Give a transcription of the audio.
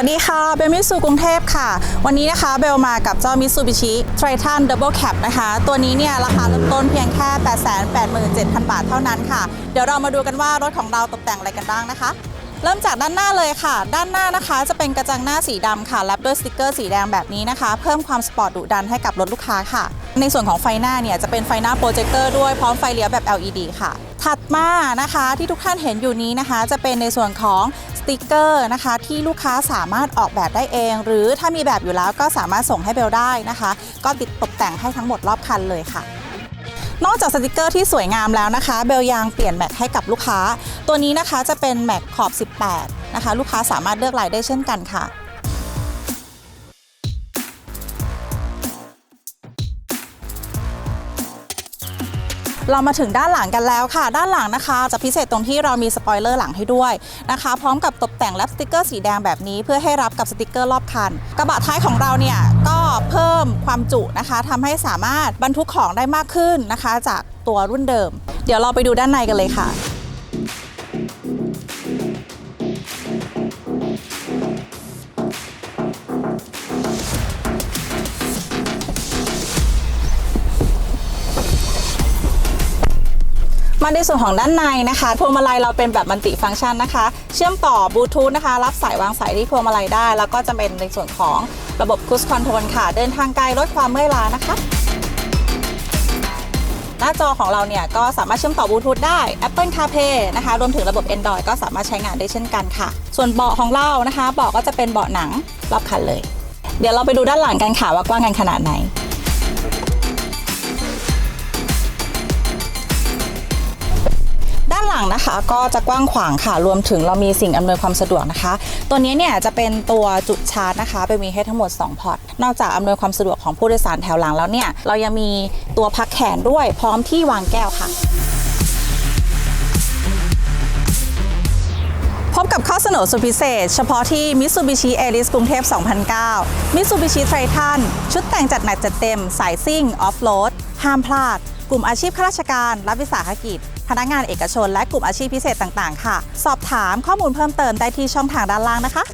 วัสดีค่ะ เบลมิสูกรุงเทพค่ะ วันนี้นะคะเบลมากับเจ้า Mitsubishi Triton Double Cab นะคะ ตัวนี้เนี่ยราคาเริ่มต้นเพียงแค่ 887,000 บาทเท่านั้นค่ะ เดี๋ยวเรามาดูกันว่ารถของเราตกแต่งอะไรกันบ้างนะคะ เริ่มจากด้านหน้าเลยค่ะ ด้านหน้านะคะจะเป็นกระจังหน้าสีดำค่ะแลปด้วยสติกเกอร์สีแดงแบบนี้นะคะ เพิ่มความสปอร์ตดุดันให้กับรถลูกค้าค่ะ ในส่วนของไฟหน้าเนี่ยจะเป็นไฟหน้าโปรเจคเตอร์ด้วยพร้อมไฟเลี้ยวแบบ LED ค่ะ ถัดมานะคะที่ทุกท่านเห็นอยู่นี้นะคะ จะเป็นในส่วนของสติกเกอร์นะคะ ที่ลูกค้าสามารถออกแบบได้เอง หรือถ้ามีแบบอยู่แล้วก็สามารถส่งให้เบลได้นะคะ ก็ติดตกแต่งให้ทั้งหมดรอบคันเลยค่ะนอกจากสติกเกอร์ที่สวยงามแล้วนะคะ เบลยางเปลี่ยนแม็กให้กับลูกค้า ตัวนี้นะคะจะเป็นแม็กขอบ 18 นะคะ ลูกค้าสามารถเลือกลายได้เช่นกันค่ะ เรามาถึงด้านหลังกันแล้วค่ะ ด้านหลังนะคะ จะพิเศษตรงที่เรามีสปอยเลอร์หลังให้ด้วยนะคะ พร้อมกับตกแต่งแลปสติกเกอร์สีแดงแบบนี้ เพื่อให้รับกับสติกเกอร์รอบคัน กระบะท้ายของเราเนี่ยก็เพิ่มความจุนะคะทำให้สามารถบรรทุกของได้มากขึ้นนะคะ จากตัวรุ่นเดิม เดี๋ยวเราไปดูด้านในกันเลยค่ะ มาในส่วนของด้านในนะคะพวงมาลัยเราเป็นแบบมัลติฟังก์ชันนะคะ เชื่อมต่อบลูทูธนะคะ รับสายวางสายที่พวงมาลัยได้ แล้วก็จะเป็นในส่วนของระบบคูสคอนโทรลค่ะ เดินทางไกลลดความเมื่อยล้านะคะ หน้าจอของเราเนี่ยก็สามารถเชื่อมต่อบลูทูธได้ Apple CarPlay นะคะ รวมถึงระบบ Android ก็สามารถใช้งานได้เช่นกันค่ะ ส่วนเบาะของเรานะคะเบาะก็จะเป็นเบาะหนังรอบคันเลย เดี๋ยวเราไปดูด้านหลังกันค่ะว่ากว้างกันขนาดไหนานหลังนะคะก็จะกว้างขวางค่ะ รวมถึงเรามีสิ่งอำนวยความสะดวกนะคะ ตัวนี้เนี่ยจะเป็นตัวจุดชาร์จนะคะไปมีให้ทั้งหมด 2 พอร์ต นอกจากอำนวยความสะดวกของผู้โดยสารแถวหลังแล้วเนี่ย เรายังมีตัวพักแขนด้วยพร้อมที่วางแก้วค่ะพบกับข้อเสนอสุดพิเศษ เฉพาะที่ Mitsubishi a r i s กรุงเทพ 2009 Mitsubishi Triton ชุดแต่งจัดหนักจัดเต็ม สายซิ่ง ออฟโรด ห้ามพลาด กลุ่มอาชีพข้าราชการ รัฐวิสาหกิจ พนักงานเอกชนและกลุ่มอาชีพพิเศษต่าง ๆ ค่ะ สอบถามข้อมูลเพิ่มเติมได้ที่ช่องทางด้านล่างนะคะ